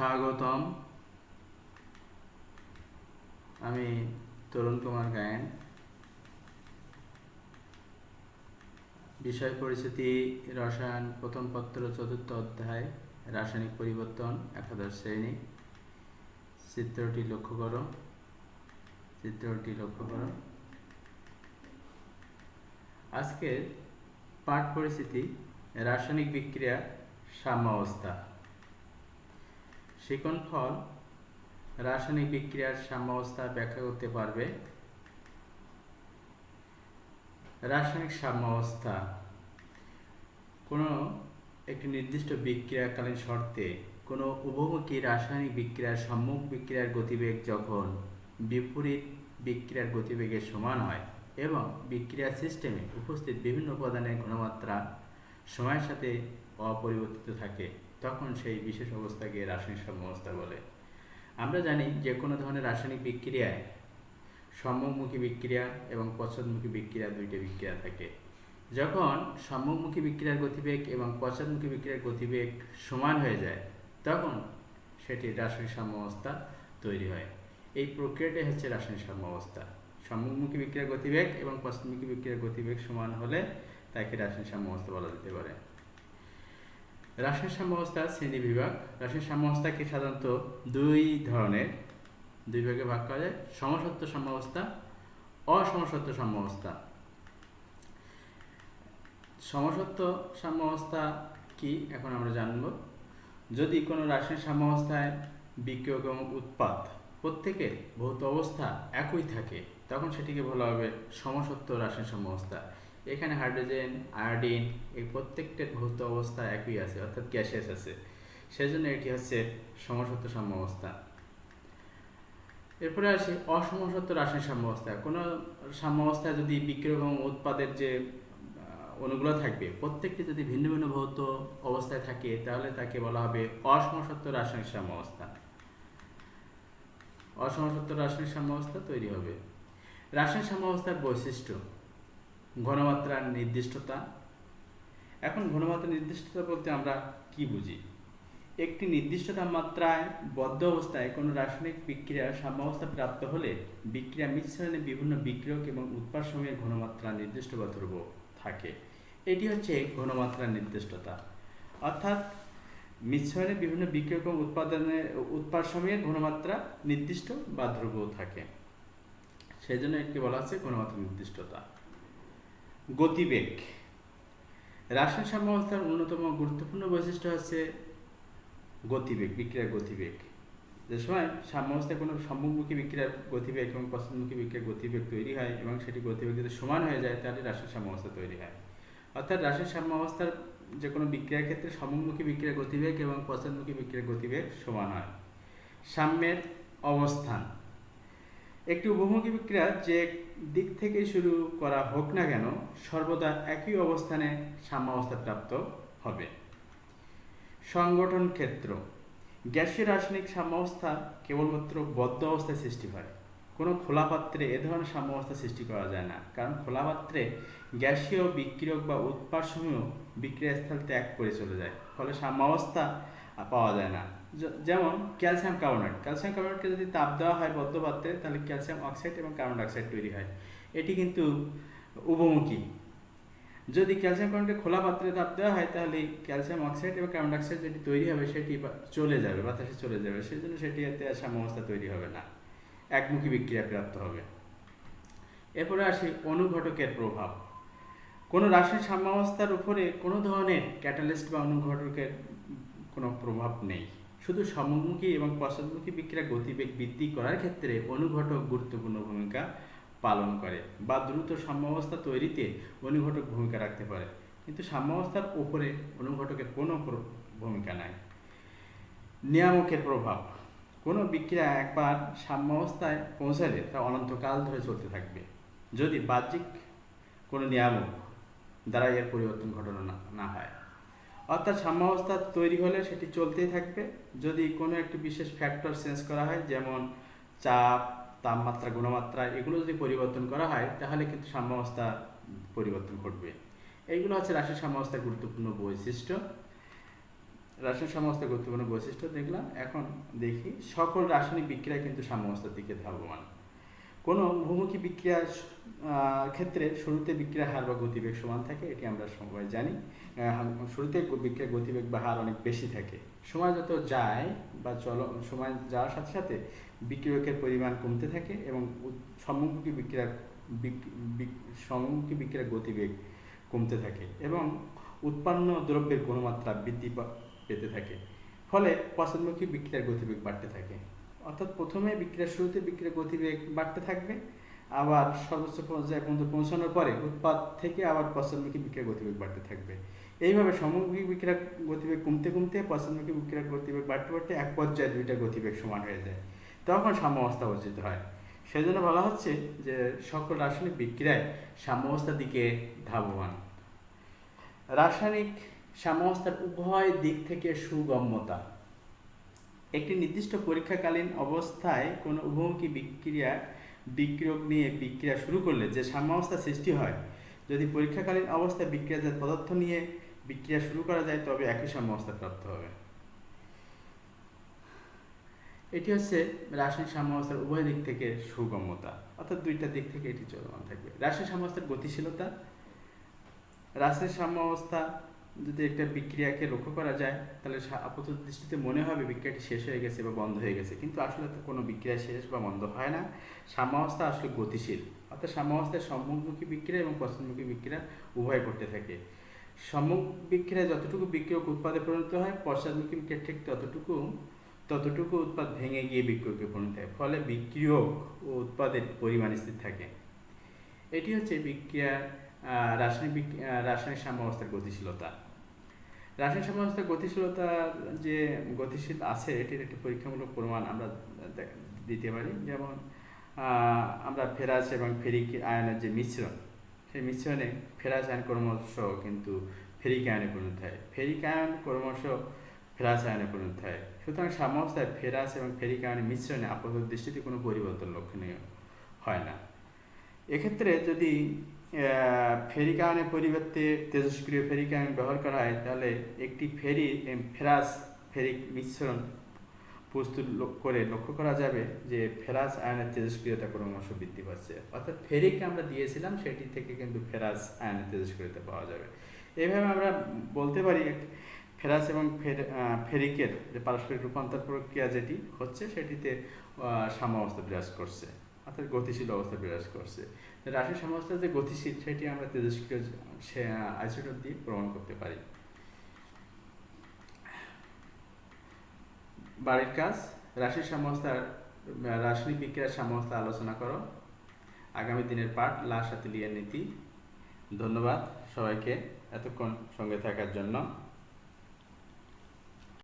স্বাগতম। আমি তরুণ কুমার গায়েন। বিষয় পরিস্থিতি রসায়ন, প্রথম পত্র, চতুর্থ অধ্যায়, রাসায়নিক পরিবর্তন, একাদশ শ্রেণি। চিত্রটি লক্ষ্য করো। চিত্রটি লক্ষ্য করো। আজকের পাঠ পরিস্থিতি রাসায়নিক বিক্রিয়া, সাম্যাবস্থা। শিকন ফল রাসায়নিক বিক্রিয়ার সাম্যাবস্থা ব্যাখ্যা করতে পারবে। রাসায়নিক সাম্যাবস্থা। কোনো একটি নির্দিষ্ট বিক্রিয়াকালীন শর্তে কোনো উভমুখী রাসায়নিক বিক্রিয়ার সম্মুখ বিক্রিয়ার গতিবেগ যখন বিপরীত বিক্রিয়ার গতিবেগের সমান হয় এবং বিক্রিয়া সিস্টেমে উপস্থিত বিভিন্ন উপাদানের ঘনমাত্রা সময়ের সাথে অপরিবর্তিত থাকে। তখন সেই বিশেষ অবস্থাকে রাসায়নিক সাম্যাবস্থা বলে। আমরা জানি যে কোনো ধরনের রাসায়নিক বিক্রিয়ায় সম্মুখমুখী বিক্রিয়া এবং পশ্চাৎমুখী বিক্রিয়া দুইটি বিক্রিয়া থাকে। যখন সম্মুখমুখী বিক্রিয়ার গতিবেগ এবং পশ্চাৎমুখী বিক্রিয়ার গতিবেগ সমান হয়ে যায়, তখন সেটি রাসায়নিক সাম্যাবস্থা তৈরি হয়। এই প্রক্রিয়াটাই হচ্ছে রাসায়নিক সাম্যাবস্থা সম্মুখমুখী বিক্রিয়ার গতিবেগ এবং পশ্চাৎমুখী বিক্রিয়ার গতিবেগ সমান হলে তাকে রাসায়নিক সাম্যাবস্থা বলা যেতে পারে। রাসায়নিক সাম্যাবস্থা, শ্রেণি বিভাগ। রাসায়নিক সাম্যাবস্থাকে সাধারণত দুই ধরনের, দুই ভাগে ভাগ করা যায়। সমসত্ব সাম্যাবস্থা অসমসত্ব সাম্যাবস্থা। সমসত্ব সাম্যাবস্থা কি এখন আমরা জানব। যদি কোনো রাসায়নিক সাম্যাবস্থায় বিক্রিয়ক এবং উৎপাদ প্রত্যেকের ভৌত অবস্থা একই থাকে, তখন সেটিকে বলা হবে সমসত্ব রাসায়নিক সাম্যাবস্থা। এখানে হাইড্রোজেন, আয়োডিন এই প্রত্যেকটার ভৌত অবস্থা একই আছে, অর্থাৎ গ্যাসিয়াস আছে। সেজন্য এটি হচ্ছে সমসত্ব সাম্যাবস্থা এরপরে আসি অসমসত্ব রাসায়নিক সাম্যাবস্থা কোনো সাম্যাবস্থায় যদি বিক্রিয়ক উৎপাদের যে অণুগুলো থাকবে, প্রত্যেকটি যদি ভিন্ন ভিন্ন ভৌত অবস্থায় থাকে, তাহলে তাকে বলা হবে অসমসত্ব রাসায়নিক সাম্যাবস্থা অসমসত্ব রাসায়নিক সাম্যাবস্থা তৈরি হবে। রাসায়নিক সাম্যাবস্থার বৈশিষ্ট্য। ঘনমাত্রার নির্দিষ্টতা। এখন ঘনমাত্রার নির্দিষ্টতা বলতে আমরা কি বুঝি? একটি নির্দিষ্ট তাপমাত্রায় বদ্ধ অবস্থায় কোনো রাসায়নিক বিক্রিয়ার সাম্যাবস্থা প্রাপ্ত হলে বিক্রিয়া মিশ্রণে বিভিন্ন বিক্রিয়ক এবং উৎপাদ সময়ের ঘনমাত্রা নির্দিষ্ট বা ধ্রুব থাকে। এটি হচ্ছে ঘনমাত্রার নির্দিষ্টতা। অর্থাৎ মিশ্রণে বিভিন্ন বিক্রিয়ক এবং উৎপাদনের উৎপাদ সময়ের ঘনমাত্রা নির্দিষ্ট বা ধ্রুব থাকে। সেই জন্য এটি বলা হচ্ছে ঘনমাত্রা নির্দিষ্টতা। গতিবেগ। রাসায়নিক সাম্যাবস্থার অন্যতম গুরুত্বপূর্ণ বৈশিষ্ট্য হচ্ছে গতিবেগ, বিক্রিয়ার গতিবেগ। যে সময় সাম্যাবস্থায় কোনো সম্মুখমুখী বিক্রিয়ার গতিবেগ এবং পশ্চিমমুখী বিক্রিয়ার গতিবেগ তৈরি হয় এবং সেটি গতিবেগ যদি সমান হয়ে যায়, তাহলে রাসায়নিক সাম্যাবস্থা তৈরি হয়। অর্থাৎ রাসায়নিক সাম্যাবস্থার যে কোনো বিক্রিয়ার ক্ষেত্রে সম্মুখমুখী বিক্রিয়ার গতিবেগ এবং পশ্চাৎমুখী বিক্রিয়ার গতিবেগ সমান হয়। সাম্যের অবস্থান। একটি উপমুখী বিক্রিয়া যে দিক থেকে শুরু করা হোক না কেন, সর্বদা একই অবস্থানে সাম্যাবস্থা প্রাপ্ত হবে। সংগঠন ক্ষেত্র। গ্যাসীয় রাসায়নিক সাম্যাবস্থা কেবলমাত্র বদ্ধ অবস্থায় সৃষ্টি হয়। কোনো খোলা পাত্রে এ ধরনের সাম্যাবস্থা সৃষ্টি করা যায় না, কারণ খোলা পাত্রে গ্যাসীয় বিক্রিয়ক বা উৎপাদ সমূহ বিক্রিয়া স্থল ত্যাগ করে চলে যায়, ফলে সাম্যাবস্থা পাওয়া যায় না। যেমন ক্যালসিয়াম কার্বনেট। ক্যালসিয়াম কার্বনেটকে যদি তাপ দেওয়া হয় বদ্ধ পাত্রে তাহলে ক্যালসিয়াম অক্সাইড এবং কার্বন ডাইঅক্সাইড তৈরি হয়। এটি কিন্তু উভমুখী যদি ক্যালসিয়াম কার্বনকে খোলা পাত্রে তাপ দেওয়া হয়, তাহলে ক্যালসিয়াম অক্সাইড এবং কার্বন ডাইঅক্সাইড যেটি তৈরি হবে, সেটি চলে যাবে, বাতাসে চলে যাবে। সেই জন্য সেটি এতে সাম্যাবস্থা তৈরি হবে না। একমুখী বিক্রিয়া প্রাপ্ত হবে। এরপরে আসি অনুঘটকের প্রভাব। কোনো রাসায়নিক সাম্যাবস্থার উপরে কোনো ধরনের ক্যাটালিস্ট বা অনুঘটকের কোনো প্রভাব নেই। শুধু সম্মুখী এবং পশ্চাৎমুখী বিক্রিয়া গতিবেগ বৃদ্ধি করার ক্ষেত্রে অনুঘটক গুরুত্বপূর্ণ ভূমিকা পালন করে বা দ্রুত সাম্যাবস্থা তৈরিতে অনুঘটক ভূমিকা রাখতে পারে। কিন্তু সাম্যাবস্থার উপরে অনুঘটকের কোনো ভূমিকা নাই। নিয়ামকের প্রভাব। কোনো বিক্রিয়া একবার সাম্যাবস্থায় পৌঁছালে তা অনন্তকাল ধরে চলতে থাকবে। যদি বাহ্যিক কোনো নিয়ামক দ্বারা এর পরিবর্তন ঘটানো না হয়। অর্থাৎ সাম্যাবস্থা তৈরি হলে সেটি চলতেই থাকবে। যদি কোনো একটি বিশেষ ফ্যাক্টর চেঞ্জ করা হয়, যেমন চাপ, তাপমাত্রা, গুণমাত্রা, এগুলো যদি পরিবর্তন করা হয়, তাহলে কিন্তু সাম্যাবস্থা পরিবর্তন ঘটবে। এইগুলো হচ্ছে রাশি সাম্যাবস্থার গুরুত্বপূর্ণ বৈশিষ্ট্য। রাসায়নিক সাম্যাবস্থার গুরুত্বপূর্ণ বৈশিষ্ট্য দেখলাম। এখন দেখি, সকল রাসায়নিক বিক্রিয়া কিন্তু সাম্যাবস্থার দিকে ধাবমান। কোনো বহুমুখী বিক্রিয়ার ক্ষেত্রে শুরুতে বিক্রিয়ার হার বা গতিবেগ সমান থাকে, এটি আমরা সবাই জানি। শুরুতে বিক্রিয়ার গতিবেগ বা হার অনেক বেশি থাকে। সময় যত যায় বা চল, সময় যাওয়ার সাথে সাথে বিক্রিয়কের পরিমাণ কমতে থাকে এবং সম্মুখী বিক্রিয়ার বিক- বিক- সম্মুখী বিক্রিয়ার গতিবেগ কমতে থাকে এবং উৎপন্ন দ্রব্যের গুণমাত্রা বৃদ্ধি পেতে থাকে। ফলে পশ্চাদমুখী বিক্রিয়ার গতিবেগ বাড়তে থাকে। অর্থাৎ প্রথমে বিক্রিয়ার শুরুতে বিক্রিয়ার গতিবেগ বাড়তে থাকবে, আবার সর্বোচ্চ পর্যায়ে পর্যন্ত পৌঁছানোর পরে উৎপাদ থেকে আবার পশ্চাদমুখী বিক্রিয়ার গতিবেগ বাড়তে থাকবে। এইভাবে সমমুখী বিক্রিয়ার গতিবেগ কমতে কমতে পশ্চাদমুখী বিক্রিয়ার গতিবেগ বাড়তে বাড়তে এক পর্যায়ে দুইটা গতিবেগ সমান হয়ে যায়। তখন সাম্যাবস্থা অর্জিত হয়। সেজন্য বলা হচ্ছে যে সকল রাসায়নিক বিক্রিয়ায় সাম্যাবস্থার দিকে ধাবমান। রাসায়নিক সাম্যাবস্থার উভয় দিক থেকে সুগম্যতা। একটি নির্দিষ্ট পরীক্ষাকালীন অবস্থায় কোনো উভমুখী বিক্রিয়া, বিক্রিয়ক নিয়ে বিক্রিয়া শুরু করলে যে সাম্যাবস্থা সৃষ্টি হয়, যদি পরীক্ষাকালীন অবস্থায় বিক্রিয়াজাত পদার্থ নিয়ে বিক্রিয়া শুরু করা যায়, তবে একই সাম্যাবস্থা প্রাপ্ত হবে। এটি হচ্ছে রাসায়নিক সাম্যাবস্থার উভয় দিক থেকে সুগম্যতা অর্থাৎ দুইটা দিক থেকে এটি চলমান থাকবে। রাসায়নিক সাম্যাবস্থার গতিশীলতা, রাসায়নিক সাম্যাবস্থা যদি একটা বিক্রিয়াকে লক্ষ্য করা যায়, তাহলে সা- আপাত দৃষ্টিতে মনে হবে বিক্রিয়াটি শেষ হয়ে গেছে বা বন্ধ হয়ে গেছে। কিন্তু আসলে তো কোনো বিক্রিয়া শেষ বা বন্ধ হয় না। সাম্যাবস্থা আসলে গতিশীল। অর্থাৎ সাম্যাবস্থায় সম্মুখমুখী বিক্রিয়া এবং পশ্চিমমুখী বিক্রিয়া উভয় করতে থাকে। সম্মুখ বিক্রিয়া যতটুকু বিক্রিয়ক উৎপাদে পরিণত হয়, পশ্চাদমুখী বিক্রিয়া ঠিক ততটুকু ততটুকু উৎপাদ ভেঙে গিয়ে বিক্রিয়কে পরিণত হয়। ফলে বিক্রিয়ক ও উৎপাদের পরিমাণ স্থির থাকে। এটি হচ্ছে বিক্রিয়া রাসায়নিক রাসায়নিক সাম্যাবস্থার গতিশীলতা। রাসায়নিক সাম্যাবস্থার গতিশীলতার যে গতিশীল আছে, এটির একটি পরীক্ষামূলক প্রমাণ আমরা দিতে পারি। যেমন আমরা ফেরাস এবং ফেরিক আয়নের যে মিশ্রণ, সেই মিশ্রণে ফেরাস আয়ন ক্রমশ কিন্তু ফেরিক আয়নে পরিণত হয়। ফেরিক আয়ন ক্রমশ ফেরাস আয়নে পরিণত হয়। সুতরাং সাম্যাবস্থায় ফেরাস এবং ফেরিক আয়নের মিশ্রণে আপাতত দৃষ্টিতে কোনো পরিবর্তন লক্ষণীয় হয় না। এক্ষেত্রে যদি ফেরিক আয়নের পরিবর্তে তেজস্ক্রিয় ফেরিক আয়ন ব্যবহার করা হয়, তাহলে একটি ফেরি ফেরাস ফেরিক মিশ্রণ প্রস্তুত করে লক্ষ্য করা যাবে যে ফেরাস আয়নের তেজস্ক্রিয়তা ক্রমশ বৃদ্ধি পাচ্ছে। অর্থাৎ ফেরিক আমরা দিয়েছিলাম, সেটি থেকে কিন্তু ফেরাস আয়নের তেজস্ক্রিয়তা পাওয়া যাবে। এইভাবে আমরা বলতে পারি ফেরাস এবং ফের- ফেরিকের যে পারস্পরিক রূপান্তর প্রক্রিয়া যেটি হচ্ছে, সেটিতে সাম্যাবস্থা বিরাজ করছে। অর্থাৎ গতিশীল অবস্থা বিরাজ করছে। রাশি সাম্যাবস্থা যে গতিশীল, সেটি আমরা তেজস্ক্রিয় আইসোটোপ দিয়ে প্রমাণ করতে পারি। বাড়ির কাজ রাসায়নিক সাম্যাবস্থার রাসায়নিক বিক্রিয়ার সাম্যাবস্থা আলোচনা করো। আগামী দিনের পাঠ, লাশ হাতিলিয়ার নীতি। ধন্যবাদ সবাইকে এতক্ষণ সঙ্গে থাকার জন্য।